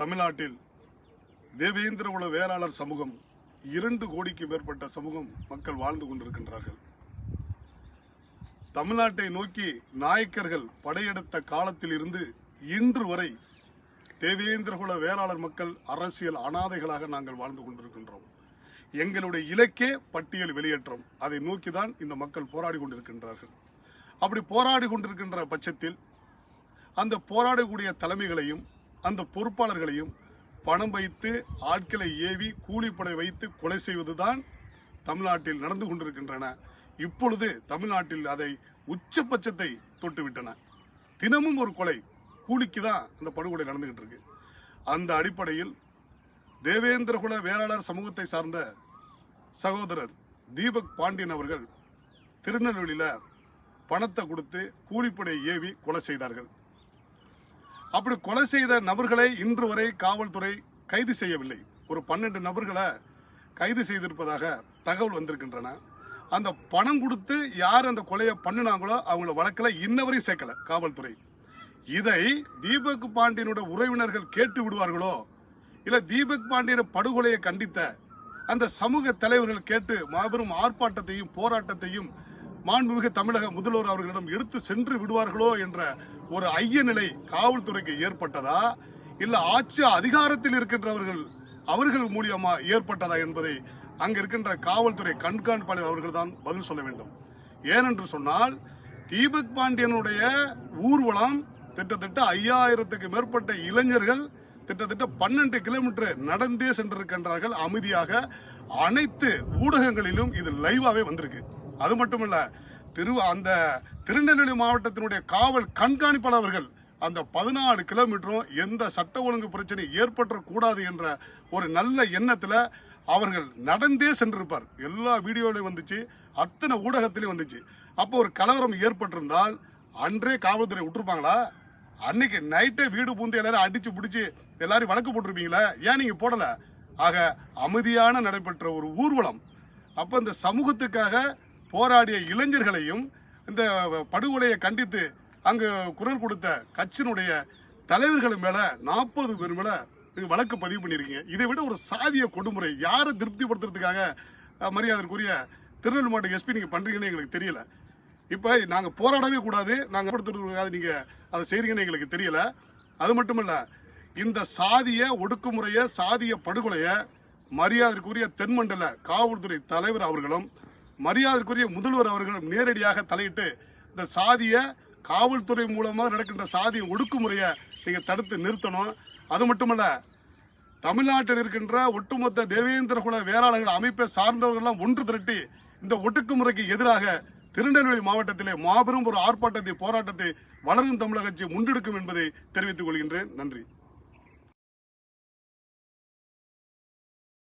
தமிழ்நாட்டில் தேவேந்திரகுல வேளாளர் சமூகம் இரண்டு கோடிக்கு மேற்பட்ட சமூகம் மக்கள் வாழ்ந்து கொண்டிருக்கின்றார்கள். தமிழ்நாட்டை நோக்கி நாயக்கர்கள் படையெடுத்த காலத்தில் இருந்து இன்று வரை தேவேந்திரகுல வேளாளர் மக்கள் அரசியல் அனாதைகளாக நாங்கள் வாழ்ந்து கொண்டிருக்கின்றோம். எங்களுடைய இலக்கே பட்டியல் வெளியேற்றம். அதை நோக்கி தான் இந்த மக்கள் போராடி கொண்டிருக்கின்றார்கள். அப்படி போராடி கொண்டிருக்கின்ற பட்சத்தில் அந்த போராடக்கூடிய தலைமைகளையும் அந்த பொறுப்பாளர்களையும் பணம் வைத்து ஆட்களை ஏவி கூலிப்படை வைத்து கொலை செய்வதுதான் தமிழ்நாட்டில் நடந்து கொண்டிருக்கின்றன. இப்பொழுது தமிழ்நாட்டில் அதை உச்சபட்சத்தை தொட்டுவிட்டன. தினமும் ஒரு கொலை கூலிக்கு தான் அந்த படுகொலை நடந்துகிட்டு இருக்கு அந்த அடிப்படையில் தேவேந்திரகுல வேளாளர் சமூகத்தை சார்ந்த சகோதரர் தீபக் பாண்டியன் அவர்கள் திருநெல்வேலியில் பணத்தை கொடுத்து கூலிப்படை ஏவி கொலை செய்தார்கள். அப்படி கொலை செய்த நபர்களை இன்று வரை காவல்துறை கைது செய்யவில்லை. ஒரு பன்னெண்டு நபர்களை கைது செய்திருப்பதாக தகவல் வந்திருக்கின்றன. அந்த பணம் கொடுத்து யார் அந்த கொலையை பண்ணினாங்களோ அவங்கள வழக்கில் இன்னவரையும் சேர்க்கல காவல்துறை. இதை தீபக் பாண்டியனோட உறவினர்கள் கேட்டு விடுவார்களோ? இல்லை தீபக் பாண்டியன படுகொலையை கண்டித்த அந்த சமூக தலைவர்கள் கேட்டு மாபெரும் ஆர்ப்பாட்டத்தையும் போராட்டத்தையும் மாண்புமிகு தமிழக முதல்வர் அவர்களிடம் எடுத்து சென்று விடுவார்களோ என்ற ஒரு ஐய நிலை காவல்துறைக்கு ஏற்பட்டதா? இல்ல ஆட்சி அதிகாரத்தில் இருக்கின்றவர்கள் அவர்கள் மூலியமா ஏற்பட்டதா என்பதை அங்க இருக்கின்ற காவல்துறை கண்காணிப்பாளர் அவர்கள் தான் பதில் சொல்ல வேண்டும். ஏனென்று சொன்னால் தீபக் பாண்டியனுடைய ஊர்வலம் கிட்டத்தட்ட ஐயாயிரத்துக்கு மேற்பட்ட இளைஞர்கள் கிட்டத்தட்ட பன்னெண்டு கிலோமீட்டர் நடந்தே சென்றிருக்கின்றார்கள். அமைதியாக அனைத்து ஊடகங்களிலும் இது லைவாவே வந்திருக்கு. அது மட்டுமல்ல திரு அந்த திருநெல்வேலி மாவட்டத்தினுடைய காவல் கண்காணிப்பாளர்கள் அந்த பதினாலு கிலோமீட்டரும் எந்த சட்ட ஒழுங்கு பிரச்சனை ஏற்பட்டக்கூடாது என்ற ஒரு நல்ல எண்ணத்தில் அவர்கள் நடந்தே சென்றிருப்பார். எல்லா வீடியோலையும் வந்துச்சு அத்தனை ஊடகத்திலையும் வந்துச்சு. அப்போ ஒரு கலவரம் ஏற்பட்டிருந்தால் அன்றே காவல்துறை விட்டுருப்பாங்களா? அன்னைக்கு நைட்டே வீடு பூந்து எல்லாரும் அடிச்சு பிடிச்சி எல்லாரும் வழக்கு போட்டிருப்பீங்களா? ஏன் நீங்கள் போடலை? ஆக அமைதியான நடைபெற்ற ஒரு ஊர்வலம். அப்போ இந்த சமூகத்துக்காக போராடிய இளைஞர்களையும் இந்த படுகொலையை கண்டித்து அங்கு குரல் கொடுத்த கட்சியினுடைய தலைவர்கள் மேல நாற்பது பேர் மேல வழக்கு பதிவு பண்ணியிருக்கீங்க. இதை விட ஒரு சாதிய கொடுமுறை யாரை திருப்திப்படுத்துறதுக்காக மரியாதைக்குரிய திருநெல்வேலி மாவட்ட எஸ்பி நீங்கள் பண்ணுறீங்கன்னு எங்களுக்கு தெரியல. இப்போ நாங்கள் போராடவே கூடாது நாங்கள் படுத்துறதுக்காக நீங்கள் அதை செய்கிறீங்கன்னு எங்களுக்கு தெரியல. அது மட்டுமல்ல இந்த சாதிய ஒடுக்குமுறையை சாதிய படுகொலையை மரியாதைக்குரிய தென்மண்டல காவல்துறை தலைவர் அவர்களும் மரியாதைக்குரிய முதல்வர் அவர்களும் நேரடியாக தலையிட்டு இந்த சாதிய காவல்துறை மூலமாக நடக்கின்ற சாதிய ஒடுக்குமுறையை நீங்கள் தடுத்து நிறுத்தணும். அது மட்டுமல்ல தமிழ்நாட்டில் இருக்கின்ற ஒட்டுமொத்த தேவேந்திரகுல வேளாளர்கள் அமைப்பை சார்ந்தவர்கள்லாம் ஒன்று திரட்டி இந்த ஒடுக்குமுறைக்கு எதிராக திருநெல்வேலி மாவட்டத்திலே மாபெரும் ஒரு ஆர்ப்பாட்டத்தை போராட்டத்தை வளரும் தமிழக கட்சி முன்னெடுக்கும் என்பதை தெரிவித்துக் கொள்கின்றேன். நன்றி.